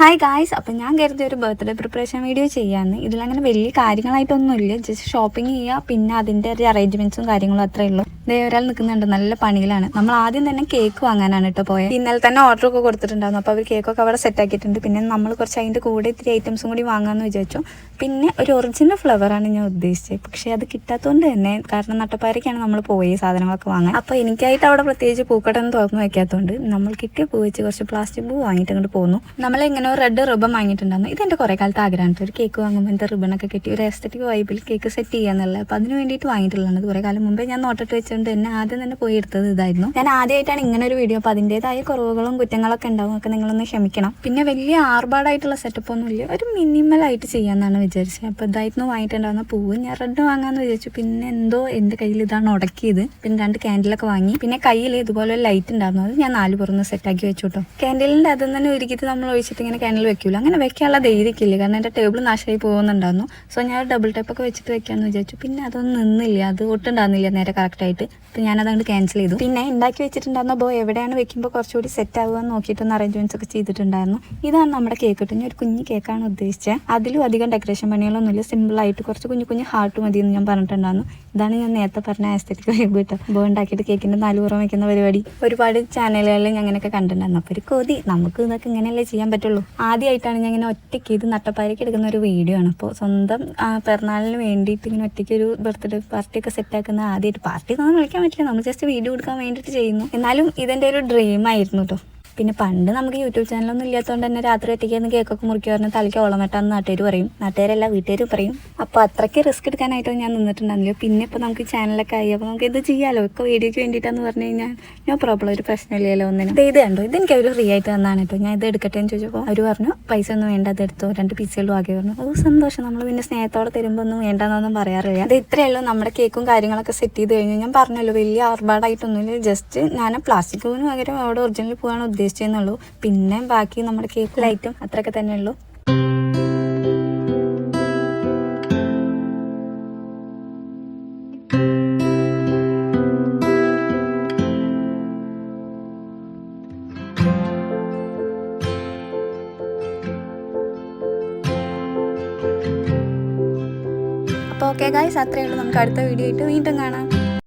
Hi guys അപ്പം ഞാൻ കരുതിയ ഒരു ബർത്ത്ഡേ പ്രിപ്പറേഷൻ വീഡിയോ ചെയ്യാമെന്ന് ഇതിലങ്ങനെ വലിയ കാര്യങ്ങളായിട്ടൊന്നുമില്ല. ജസ്റ്റ് ഷോപ്പിംഗ് ചെയ്യുക പിന്നെ അതിന്റെ ഒരു അറേഞ്ച്മെന്റ്സും കാര്യങ്ങളും അത്രയേ ഉള്ളൂ. ദേ ഒരാൾ നിൽക്കുന്നുണ്ട് നല്ല പണിയിലാണ്. നമ്മൾ ആദ്യം തന്നെ കേക്ക് വാങ്ങാനാണ് കേട്ടോ പോയത് ഇന്നലെ തന്നെ ഓർഡർ ഒക്കെ കൊടുത്തിട്ടുണ്ടായിരുന്നു. അപ്പോൾ അവർ കേക്കൊക്കെ അവിടെ സെറ്റ് ആക്കിയിട്ടുണ്ട്. പിന്നെ നമ്മൾ കുറച്ച് അതിന്റെ കൂടെ ഇത്തിരി ഐറ്റംസും കൂടി വാങ്ങാമെന്ന് വിചാരിച്ചു. പിന്നെ ഒരു ഒറിജിനൽ ഫ്ലവറാണ് ഞാൻ ഉദ്ദേശിച്ചത്. പക്ഷേ അത് കിട്ടാത്തതുകൊണ്ട് തന്നെ കാരണം നട്ടപ്പാരയ്ക്കാണ് നമ്മൾ പോയി സാധനങ്ങളൊക്കെ വാങ്ങാൻ. അപ്പോൾ എനിക്കായിട്ട് അവിടെ പ്രത്യേകിച്ച് പൂക്കട്ടൊന്നും തുറന്നു വയ്ക്കാത്തതുകൊണ്ട് നമ്മൾ കിട്ടിയ പൂ വെച്ച് കുറച്ച് പ്ലാസ്റ്റിക് പൂ വാങ്ങിയിട്ട് അങ്ങോട്ട് പോന്നു. നമ്മൾ ഇങ്ങനെ ഒരു റെഡ് റിബൺ വാങ്ങിയിട്ടുണ്ടായിരുന്നു ഇതെന്റെ കുറേ കാലത്ത് ആഗ്രഹമാണ് ഒരു കേക്ക് വാങ്ങുമ്പോൾ എന്താ ഒക്കെ കിട്ടി ഒരു എസ്തറ്റിക് വൈബിൽ കേക്ക് സെറ്റ് ചെയ്യാന്നുള്ളത്. അപ്പോൾ അതിന് വേണ്ടിയിട്ട് വാങ്ങിയിട്ടുള്ളതാണ്. കുറേ കാലം മുമ്പേ ഞാൻ നോട്ടിട്ട് വെച്ചുകൊണ്ട് തന്നെ ആദ്യം തന്നെ പോയി എടുത്തത് ഇതായിരുന്നു. ഞാൻ ആദ്യമായിട്ടാണ് ഇങ്ങനെ ഒരു വീഡിയോ. അപ്പോൾ അതിന്റെതായ കുറവുകളും കുറ്റങ്ങളൊക്കെ ഉണ്ടാവും. ഒക്കെ നിങ്ങളൊന്ന് ക്ഷമിക്കണം. പിന്നെ വലിയ ആർഭാടായിട്ടുള്ള സെറ്റപ്പ് ഒന്നും ഇല്ല. ഒരു മിനിമൽ ആയിട്ട് ചെയ്യാമെന്നാണ് വിചാരിച്ചത്. അപ്പോൾ ഇതായിരുന്നു വാങ്ങിയിട്ടുണ്ടാവുന്ന പൂവ്. ഞാൻ റെഡ് വാങ്ങാമെന്ന് വിചാരിച്ചു. പിന്നെ എന്തോ എന്റെ കയ്യിൽ ഇതാണ് ഉടക്കിയത്. പിന്നെ രണ്ട് ക്യാൻഡിലൊക്കെ വാങ്ങി. പിന്നെ കയ്യിൽ ഇതുപോലെ ഒരു ലൈറ്റ് ഉണ്ടായിരുന്നു. അത് ഞാൻ നാല് പുറന്ന് സെറ്റാക്കി വെച്ചു കേട്ടോ ക്യാൻഡിലിന്റെ അതിൽ തന്നെ ഒരുക്കിയിട്ട് നമ്മൾ ഒഴിച്ചിട്ട് ഇങ്ങനെ ക്യാൻഡിൽ വെക്കൂല. അങ്ങനെ വെക്കാനുള്ള ധൈര്യക്കില്ല. കാരണം എന്റെ ടേബിൾ നാശമായി പോകുന്നുണ്ടായിരുന്നു. സോ ഞാൻ ഡബിൾ ടൈപ്പ് ഒക്കെ വെച്ചിട്ട് വെക്കാമെന്ന് വിചാരിച്ചു. പിന്നെ അതൊന്നും നിന്നില്ല. അത് ഒട്ടുണ്ടാകുന്നില്ല നേരെ കറക്റ്റായിട്ട് അപ്പോൾ ഞാൻ അതുകൊണ്ട് ക്യാൻസൽ ചെയ്തു. പിന്നെ ഉണ്ടാക്കി വെച്ചിട്ടുണ്ടായിരുന്ന ബോ എവിടെയാണ് വെക്കുമ്പോൾ കുറച്ചുകൂടി സെറ്റ് ആവുക എന്ന് നോക്കിയിട്ടൊന്ന് അറേഞ്ച്മെന്റ്സ് ഒക്കെ ചെയ്തിട്ടുണ്ടായിരുന്നു. ഇതാണ് നമ്മുടെ കേക്ക് കിട്ടും ഒരു കുഞ്ഞു കേക്കാണ് ഉദ്ദേശിച്ചത്. അതിലും അധികം ഡെക്കറേഷൻ പണികളൊന്നുമില്ല. സിമ്പിളായിട്ട് കുറച്ച് കുഞ്ഞു കുഞ്ഞു ഹാർട്ട് മതി എന്ന് ഞാൻ പറഞ്ഞിട്ടുണ്ടായിരുന്നു. ഇതാണ് ഞാൻ നേരത്തെ പറഞ്ഞ ആസ്തറ്റിക് വൈബ് കേട്ടോ. ബോ ഉണ്ടാക്കിയിട്ട് കേക്കിന്റെ നാല് പുറം വെക്കുന്ന പരിപാടി. ഒരുപാട് ചാനലുകളിൽ ഞാൻ അങ്ങനെയൊക്കെ കണ്ടിട്ടുണ്ടായിരുന്നു. അപ്പോൾ ഒരു കൊതി. നമുക്ക് ഇതൊക്കെ ഇങ്ങനെയല്ലേ ചെയ്യാൻ പറ്റുള്ളൂ. ആദ്യമായിട്ടാണ് ഞാൻ ഇങ്ങനെ ഒറ്റയ്ക്ക് ഇത് നട്ടപ്പാരയ്ക്ക് എടുക്കുന്ന ഒരു വീഡിയോ ആണ്. അപ്പോൾ സ്വന്തം പിറന്നാളിന് വേണ്ടിയിട്ട് ഇങ്ങനെ ഒറ്റയ്ക്ക് ഒരു ബർത്ത്ഡേ പാർട്ടി ഒക്കെ സെറ്റ് ആക്കുന്ന ആദ്യമായിട്ട്. പാർട്ടി ഒന്നും വിളിക്കാൻ പറ്റില്ല. നമ്മൾ ജസ്റ്റ് വീഡിയോ എടുക്കാൻ വേണ്ടിയിട്ട് ചെയ്യുന്നു. എന്നാലും ഇതെന്റെ ഒരു ഡ്രീം ആയിരുന്നു കേട്ടോ. പിന്നെ പണ്ട് നമുക്ക് യൂട്യൂബ് ചാനലൊന്നും ഇല്ലാത്തതുകൊണ്ട് തന്നെ രാത്രി ഒറ്റയ്ക്ക് കേക്കൊക്കെ മുറിക്കുക പറഞ്ഞാൽ തലയ്ക്ക് ഓളം നട്ടാന്ന് നാട്ടുകാർ പറയും. നാട്ടുകാരല്ല വീട്ടുകാർ പറയും. അപ്പോൾ അത്രയ്ക്ക് റിസ്ക് എടുക്കാനായിട്ടോ ഞാൻ നിന്നിട്ടുണ്ടായിരുന്നില്ല. പിന്നെ ഇപ്പോൾ നമുക്ക് ചാനലൊക്കെ ആയി. അപ്പോൾ നമുക്ക് ഇത് ചെയ്യാമല്ലോ ഒക്കെ വീഡിയോയ്ക്ക് വേണ്ടിയിട്ടാന്ന് പറഞ്ഞു കഴിഞ്ഞാൽ നോ പ്രോബ്ലം ഒരു പ്രശ്നമില്ലല്ലോ ഒന്നിനും. ദേ ഇത് കണ്ടോ? ഇതെനിക്ക് അവർ ഫ്രീ ആയിട്ട് തന്നാണ് കേട്ടോ. ഞാൻ ഇത് എടുക്കട്ടെ എന്ന് ചോദിച്ചപ്പോൾ അവർ പറഞ്ഞു പൈസ ഒന്നും വേണ്ട അത് എടുത്തോ. രണ്ട് പീസുകളും ആകെ പറഞ്ഞു. അത് സന്തോഷം. നമ്മൾ പിന്നെ സ്നേഹത്തോടെ തരുമ്പോൾ ഒന്നും വേണ്ടെന്നൊന്നും പറയാറില്ല. അത് ഇത്രയല്ലോ നമ്മുടെ കേക്കും കാര്യങ്ങളൊക്കെ സെറ്റ് ചെയ്ത് കഴിഞ്ഞാൽ ഞാൻ പറഞ്ഞല്ലോ വലിയ ആർഭാടായിട്ടൊന്നുമില്ല. ജസ്റ്റ് ഞാൻ പ്ലാസ്റ്റിക് പൂവിന് പകരം അവിടെ ഒറിജിനൽ പൂവാണ് ഉദ്ദേശിച്ചതെന്നുള്ളൂ പിന്നെ ബാക്കി നമ്മുടെ കേക്ക് ലൈറ്റും അത്രയൊക്കെ തന്നെ ഉള്ളൂ അപ്പോൾ ഓക്കെ ഗായ്സ് അത്രയേ ഉള്ളൂ. നമുക്ക് അടുത്ത വീഡിയോ ആയിട്ട് വീണ്ടും കാണാം.